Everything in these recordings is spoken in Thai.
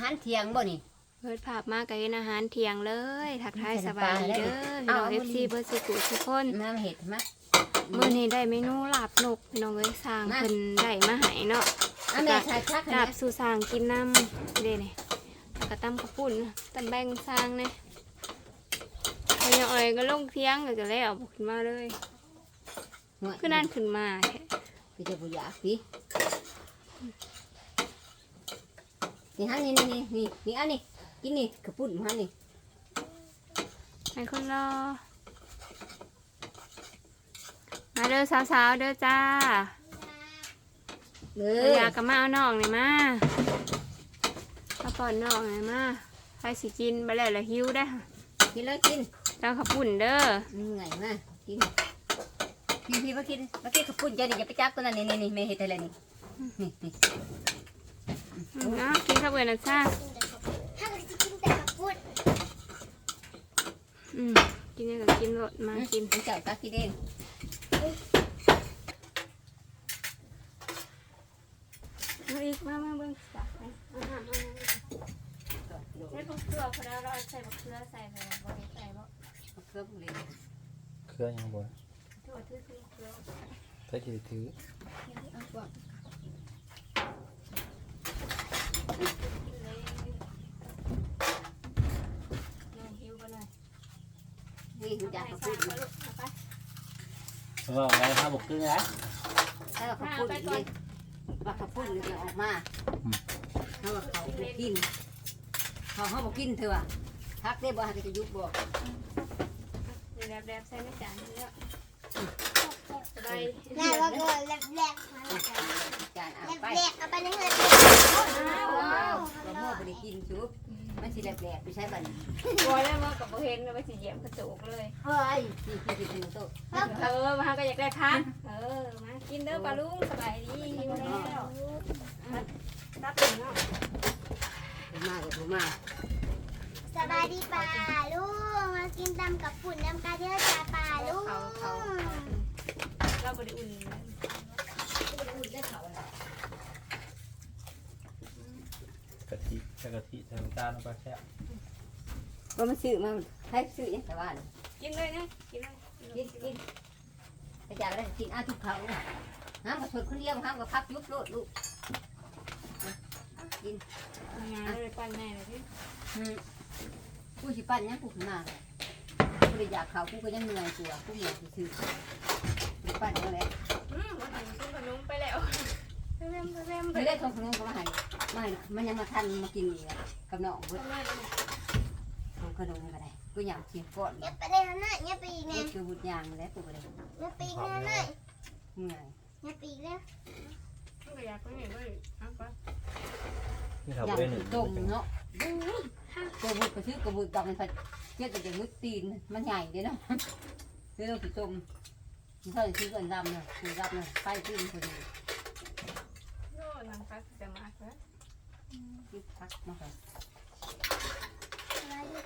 หารเที่ยงบ่นี่เปิดภาพมากับเห็นอาหารเที่ยงเลย ทักทายใส่สน้ำบายดีปลาเด้อได้พี่น้องเอาเอฟซีเบอร์สุกุทุกคนมาเห็ดมามื้อนี้ได้เมนูลาบนกพี่น้องเอ้ยสร้างมาเพิ่นได้มาให้เนาะอะแม่ชายชักลานะบสู่สร้างกินน้ำเด้นี่แล้วก็ตำข้าวปุ้นตำแบงสร้างเนี่ยพอยอ้อยก็ลงเที่ยงก็จะแล้วบ่ขึ้นมาเลยคือนั่นขึ้นมาแท้พี่จะบุญยากพี่ นี่ฮะนี่นี่นี่นี่นี่อันนี้กินนี่กระปุ่นฮะนี่ให้คนรอ มาเด้อสาวๆเด้อจ้าเลเอยอยากกับมาเอาน้องนี่มาเอาปอนน้องนี่มาใครสิกินไปแล้วละหิวได้อกินเลยกินแล้วขับปุ่นเด้อเหนื่อยมากกินพี่พี่มากินมากินกระปุ่นจะนี่อย่าไปจับตัวนั้นนี่นี่นี่แม่เห็ดอะไรนี่นี่นี่ อืมเนาะกินข้าวเบื่อนะจ้าถ้าเราจะกินแต่กับปุ้นอืมกินยังก็กินรสมากินเจ้าตักกินเองมาอีกมามาเบิ่งจ้ะเอาน้ำเอาน้ำใส่บักเกลือพอแล้วเราใส่บักเกลือใส่ไปบ่ได้ใส่บ่เครื่องเลยเครื่องยังบนถือว่าถือถือเกลือถ้าจะถือ กิ นเลยน้องหิวบ่หน่อยนี่คุณจักกระใส่ปุ่นใส่ลูกเอาไปเพราะว่าไว้ถ้าบกเครื่องนะถ้ากระปุ่นนี่ว่ากระปุ่นนี่จะออกมาถ้าว่าเขาบ่กิน เขาเขาบอกกินเถอะทักได้บ่ให้จะยุบบ่นี่แดบๆใส่ในจานนี่แล้วสบายแม่ว่าก็แลบแลบมาแล้วกันจานเอาแบไป แลบเอาไปในเฮือน ว้าวกระโม่ บ่ได้กินชุบมันสิแหลกๆไปใช้บัดนี้บ่แล้วว่ากับบ่เห็นเลยว่าสิเหยียบกระจกเลย เฮ้ยนี่คือสิโตเออมาก็อยากได้คันเออ มากินเด้อปลาลุงสบายดีหิวแล้วรับถึงเนาะมาก็บ่มาสบายดีป่าลุงมากินตำกับปุ่นน้ำกาเทียจ้าป่าลุง เขาเขาเราบ่ได้อุ่น กะทิใส่กะ ทิใส่น้ำตาลงไปแค่บบ่มันซื้อมาให้ซื้อยังแต่ว่ากินเลยนะกินเลยกินกินจากได้กินอาทุกเขาห้ามก็ชดคนเดียวห้ามก็พักยุบโลดลูกินงานเลยปั้นแม่เลยพี่กูสิปั้นยังกูขึ้นมากูได้อยากเขากูก็ยังเหนื่อยตัวกูอยากซื้อกูปั้นยังไงอืมวันนี้กินขนมไปแล้วไปเร็มไปเร็มไปไม่เร็ได้มทองขนมก็มาให้ไม่มันยังมาทันมากินอีก กับน้องเบิดทำไมเลยทองขนมก็ได้กูอยากกินก่อนเงียบไปในหันหน้าเงียบไปอีกเด็แน่กคือบุญยางแล้วกูก็ได้เงียบไปอีกแน่หน่อยเหนื่อยเงียบไปอีกแล้วก็อยากไปเห็นเลยเอาไปนี่เขาอยากไปหนึ่งต้มเนาะกระบุกกระชื่อกระบุกดำไปเจ็ดแต่จะมุดตีนมันใหญ่เด้เนาะคือเราสิต้มมันเท่าซื้อกันดำเนาะคือดำเนาะไปขึ้นพอดีโน่นำไปจะมาแล้วคิดพักมาค่ะสบายดี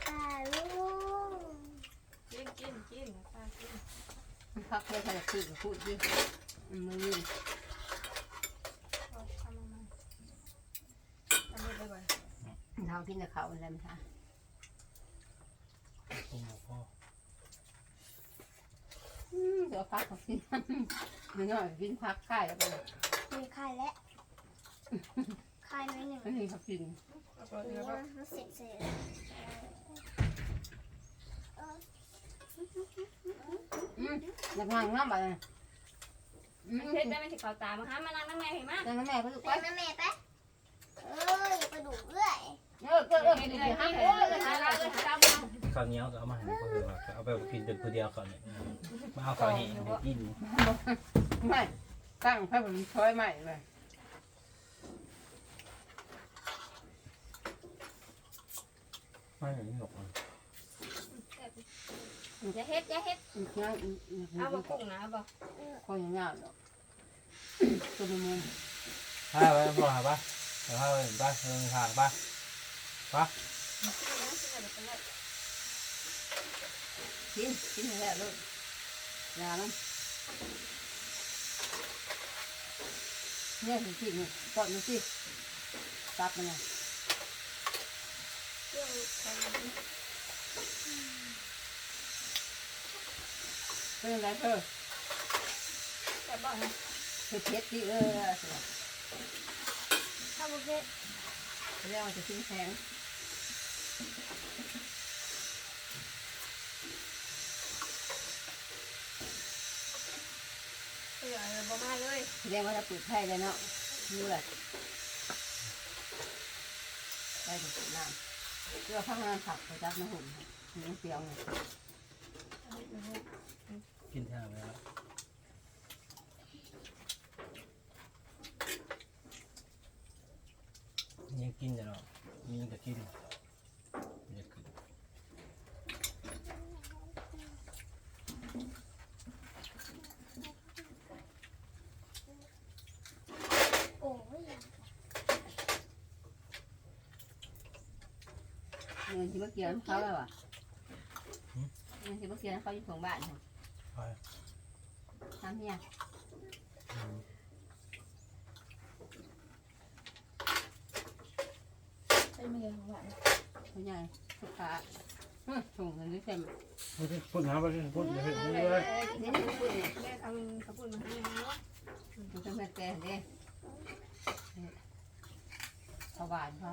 ป่าลุงกินกินกินป้ากินพักแค่ใครพูดก็พูดดิมือยืนทำมาทำไปก่อนเท้ากินแต่เขาอะไรมั้งคะโอ้โหพ่อเดี๋ยวพักขากินมันน้อยกินพักไข่แล้วไปมีไข่แล้วไข่น้อยหนึ่งไม่มีเขากิน ปโอ้เดี๋ยวโหก็มันเสร็จเสร็จแล้วพังน้ำไปอืมเช็ดได้ไหมสิเขาตามาหามานั่งนั่งแม่เห็นไหมแล้วแม่ก็ลูกไปไปนะแม่ไปเอ้ยอย่าไปดุเรื่อยเออเออเออเห็นเดี๋เลยวหาเอเอออเออหาเราเออหาเราข้าวเหนียวก็เอามาให้คือว่าเอาไปกินเป็นคนเดียวก่อนเนี่ยมาเอาข้าวเหนียวกินไม่ตั้งให้ผมช้อยใหม่เลย ไม่เหมือนหนกอะอย่าเฮ็ดอย่าเฮ็ดอีกอย่างอีกเอาบะกุ้งนะบ่คอยยาวๆเนาะตัวมุมถ้าไว้พอหาปะเดี๋ยวถ้าไปเห็นปะเดินทางปะปะกินกินแล้วลูกยามันเนี่ยสิสิก่อนมันสิตับมันเลย เรื่องของเป็นไรเธอแต่บอกนะเผ็ดเผ็ดดิเออข้าวบุฟเฟ่เรียกว่าจะชิ้นแข็งเสือเลยบ่มาเลยเรียกว่าจะปิดไพ่เลยเนาะนี่แหละได้ถึงน้ำ เพื่อข้างล่านผักไปจักน้ำหุ่นน้ำเปรียวเนี่ยกินแท้ไปแล้วยังกินอยู่เนาะมียังก็กินอยากกิน โอ้ย เงินที่เมื่อกี้เขาแล้วอะเงินที่เมื่อกี้เขาอยู่ของบ้านค่ะไป ทำเนี่ยอืมเป็นเมียของหวานเขาใหญ่สุขาส่งเงินด้วยเต็มพูดหาไปพูดอย่าเห็นเลเอยอนี่นี่พูดเนี่ยแม่เอาข้าวปุ้นมาให้นะมันจะไม่แก่เด้เขาบานเขา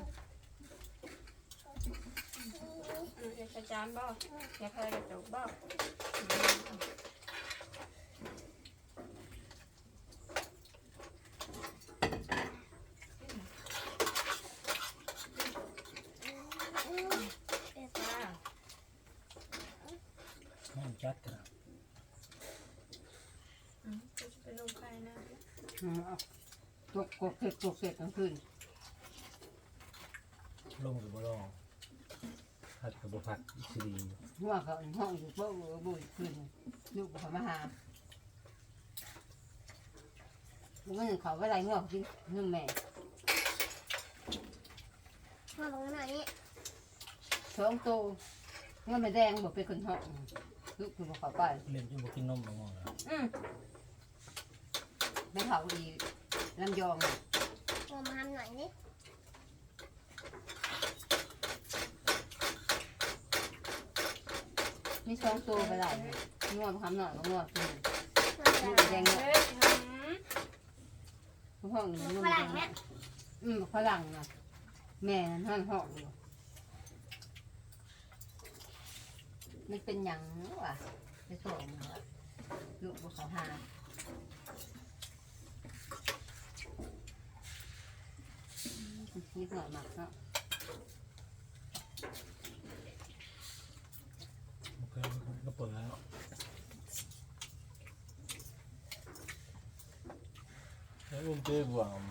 เดี๋ยวจะจานบ่อย่าเคยกระจกบ่จ้าห้องจัดกันอืมจะเป็นลมไฟนะตกกบเสร็จตกเสร็จกลางคืนลงกับบ่ลง ผัดกับบ่ผัดอีกสิดีหัวเขาห้องอยู่เพื่อบุยคืนลูกเขามาหาลูกก็ยังเขาไปไรเงากินนึ่งแม่มาลงหน่อยนี่สองโตเงินไม่แดงบอกเป็นคนห้องลูกคือบอกเขาไปเล่นจนบ่กินนมบ่งอแล้วอืมไม่เขาอีลำยองมามาทำหน่อยนี่ มีสองโตไปไรงวดทำหน่อยก็งวดกินมาลูกจะแดงเฮ้เนี่ยยหืมห้องนุ่มแดงอืมฝรั่งนะแม่นั่นห้องห้องอยู่มันเป็นหยังวะไปส่งวะลูกบอกเขาหานิดหน่อยมากเนาะ มันเคย ก็เปิดแล้วแล้วอุ้มเจ๊บวง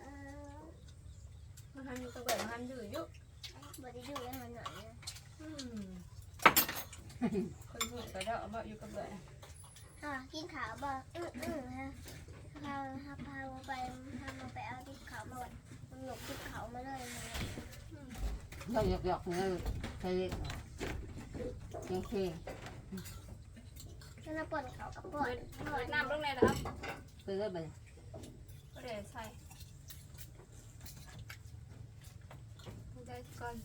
เออมาทำอยู่กับแบบมาทำอยู่อยู่บไดีดูยังหน่อยนะคนพูดก็ได้เอามาอยู่กับแบบอะกินขาวบ่อื้ออื้อฮะพาพาพาไปพามาไปเอาที่ขาวมาวันมันหลบที่ขามาเลยนะ เราหยอกหยอกเนี่ยใช้เล็กยังเคงนั่นนะป่นขากับป่นเปิดน้ำลงในนะครับเพื่อไปก็เดี๋ยวใส่ได้ก่อน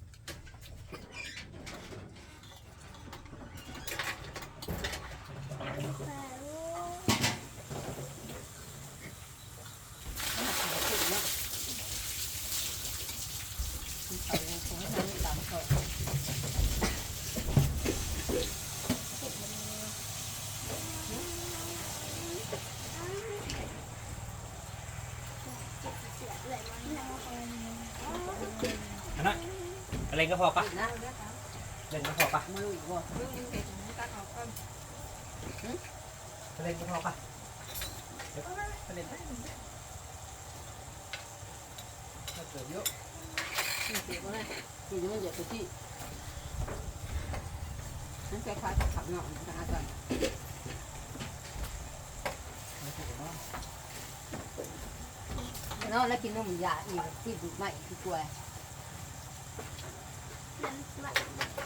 ปลาลูก เขายังคงให้ทำตาม เขาอันนั้นอะไรก็พอปะเล่นก็พอปะมาลุยบ่มึงเห็นตัดออกก่อนเล่นก็พอปะเล่นมาเกิดเยอะ ก็ได้ที่นี่มันเยอะไปที่นั่นคล้ายๆกับขับหนอนนะอาจารย์นอนแล้วกินนมยาอีกที่ดูดไม่ที่กลัวมันมัน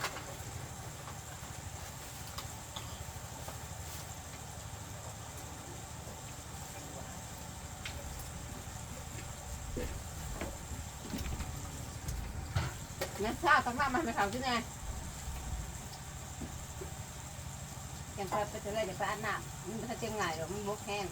งั้นข้าต้องข้ามันไปเขาที่ไหนยังไปไปเลยจะไปอัดน้ำมันจะเจียงไงหรอกมันบกแห้ง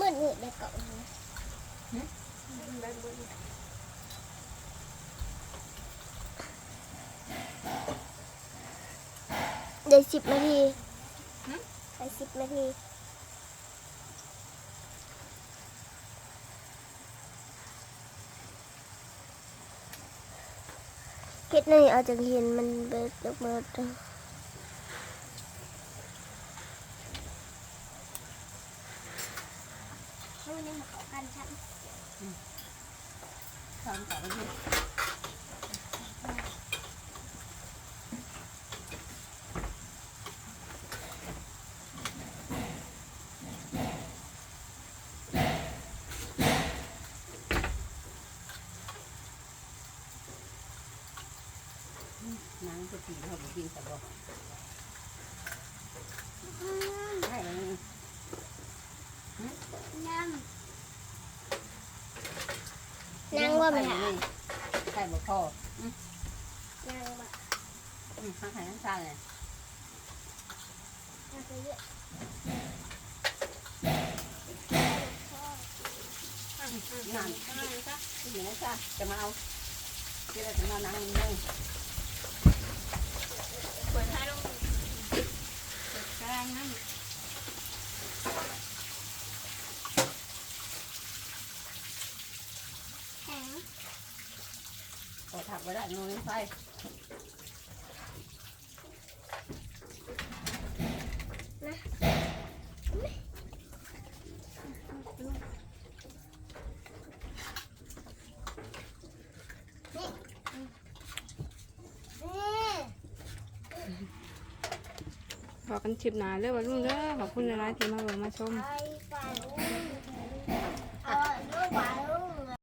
มืดมืดเลย เกาะเดี๋ยวสิบนาทีไปสิบนาทีเก็ดนี่เอาจากเห็นมันเบิดเบิดเบิดนู่นนี่มาเขากันฉันข้าวต่อไป นังจะกินเขาบอกกินแต่บอกใช่นั่งนั่งว่ามันใช่บอกพ่อนั่งว่ข้างใครข้างชาเลยนั่งไปเยอะงานที่อยู่ในชาจะมาเอาที่เราจะมานั่งนึง เปิดให้ลงเปิดกลางนั่นแข็งขอถักไว้ได้นูนไฟ บอกกันชิบหนาเลยว่าลุงเด้อขอบคุณหลายๆที่มาเบิ่งมาชม